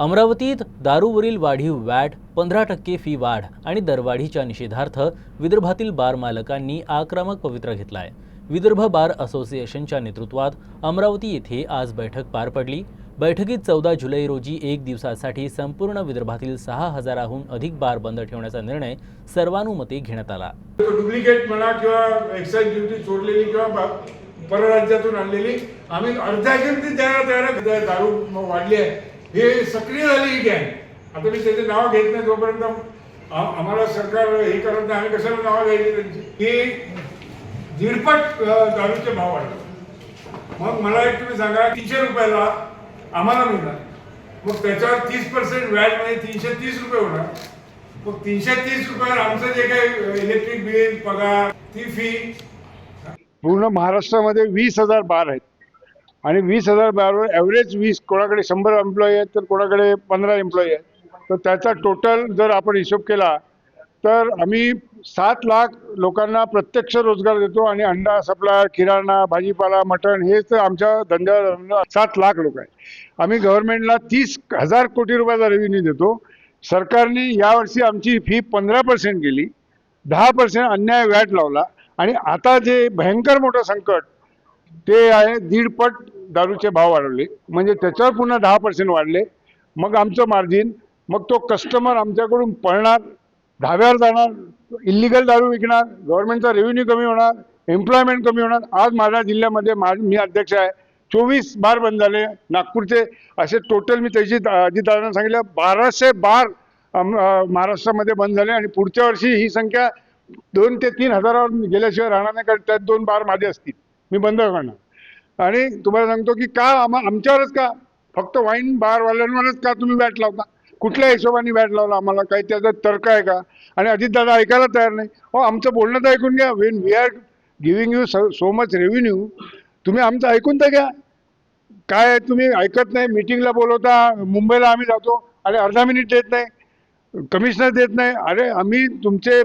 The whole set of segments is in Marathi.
अमरावतीत दारूवरील वाढीव वॅट पंधरा टक्के फी वाढ आणि दरवाढीच्या निषेधार्थ विदर्भातील बार मालकांनी आक्रमक पवित्रा घेतलाय. विदर्भ बार असोसिएशनच्या नेतृत्वात अमरावती येथे आज बैठक पार पडली. बैठकीत चौदा जुलै रोजी एक दिवसासाठी संपूर्ण विदर्भातील सहा हजाराहून अधिक बार बंद ठेवण्याचा निर्णय सर्वानुमते घेण्यात आला. डुप्लिकेट म्हणा किंवा एक्साईज ड्युटी सोडलेली किंवा परराज्यातून आणलेली आम्ही अर्ध्या किमती दारू वाढली आहे. हे सक्रिय झाली ही गँग आता मी त्याचे नाव घेत नाही जोपर्यंत आम्हाला सरकार हे करत नाही. आम्ही कशाला नावं घ्यायची त्यांची? की दीडपट दारूचे भाव वाढले. मग मला एक तुम्ही सांगा तीनशे रुपयाला आम्हाला मिळणार. मग त्याच्यावर तीस पर्सेंट व्याज म्हणजे तीनशे तीस रुपये होणार. मग तीनशे तीस रुपयावर आमचं जे काही इलेक्ट्रिक बिल पगार ती फी पूर्ण महाराष्ट्रामध्ये वीस हजार बार आहेत. आणि वीस हजार बारवर ॲव्हरेज वीस कोणाकडे शंभर एम्प्लॉई आहेत तर कोणाकडे पंधरा एम्प्लॉई आहेत. तर त्याचा टोटल जर आपण हिशोब केला तर आम्ही सात लाख लोकांना प्रत्यक्ष रोजगार देतो आणि अंडा सप्लाय किराणा भाजीपाला मटण हे तर आमच्या धंद्यावर सात लाख लोक आहेत. आम्ही गव्हर्नमेंटला तीस हजार कोटी रुपयाचा रेव्हेन्यू देतो. सरकारने यावर्षी आमची फी पंधरा पर्सेंट केली. दहा पर्सेंट अन्याय व्याट लावला. आणि आता जे भयंकर मोठं संकट ते आहे दीडपट दारूचे भाव वाढवले. म्हणजे त्याच्यावर पुन्हा दहा पर्सेंट वाढले. मग आमचं मार्जिन मग तो कस्टमर आमच्याकडून पळणार धाव्यावर जाणार इलिगल दारू विकणार गव्हर्नमेंटचा रेव्हेन्यू कमी होणार एम्प्लॉयमेंट कमी होणार. आज माझ्या जिल्ह्यामध्ये मा मी अध्यक्ष आहे. चोवीस बार बंद झाले. नागपूरचे असे टोटल मी त्याची अजितदादांना सांगितलं बाराशे बार महाराष्ट्रामध्ये बंद झाले आणि पुढच्या वर्षी ही संख्या दोन ते तीन हजारावर गेल्याशिवाय राहणार नाही कारण त्यात दोन बार माझे असतील. मी बंद करणार. आणि तुम्हाला सांगतो की का आम्हा आमच्यावरच का? फक्त वाईन बारवाल्यांवरच का तुम्ही बॅट लावता? कुठल्या हिशोबाने बॅट लावला? आम्हाला काही त्याचा तर्क आहे का? आणि अजितदादा ऐकायला तयार नाही. हो आमचं बोलणं तर ऐकून घ्या. When we are giving you so much revenue तुम्ही आमचं ऐकून तर घ्या. काय तुम्ही ऐकत नाही. मिटिंगला बोलवता. मुंबईला आम्ही जातो. आणि अर्धा मिनिट देत नाही. कमिशनर देत नाही. अरे आम्ही तुमचे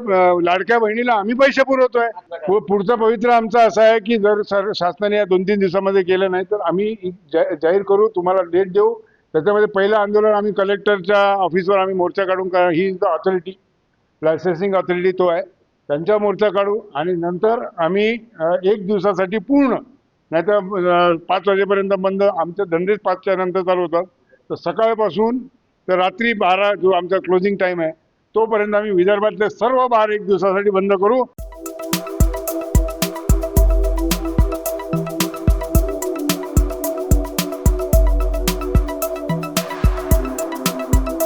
लाडक्या बहिणीला आम्ही पैसे पुरवतोय. पु- पुढचा पवित्र आमचा असा आहे की जर सर शासनाने या दोन तीन दिवसामध्ये केलं नाही तर आम्ही जा- जाहीर करू तुम्हाला डेट देऊ. त्याच्यामध्ये पहिलं आंदोलन आम्ही कलेक्टरच्या ऑफिसवर आम्ही मोर्चा काढून का- ही द ऑथॉरिटी लायसन्सिंग ऑथॉरिटी तो आहे. त्यांच्या मोर्चा काढू आणि नंतर आम्ही एक दिवसासाठी पूर्ण नाहीतर पाच वाजेपर्यंत बंद आमचे धंदेच पाचच्या नंतर चालू होतात तर सकाळपासून तर रात्री बारा जो आमचा क्लोजिंग टाईम आहे तोपर्यंत आम्ही विदर्भातले सर्व बार एक दिवसासाठी बंद करू.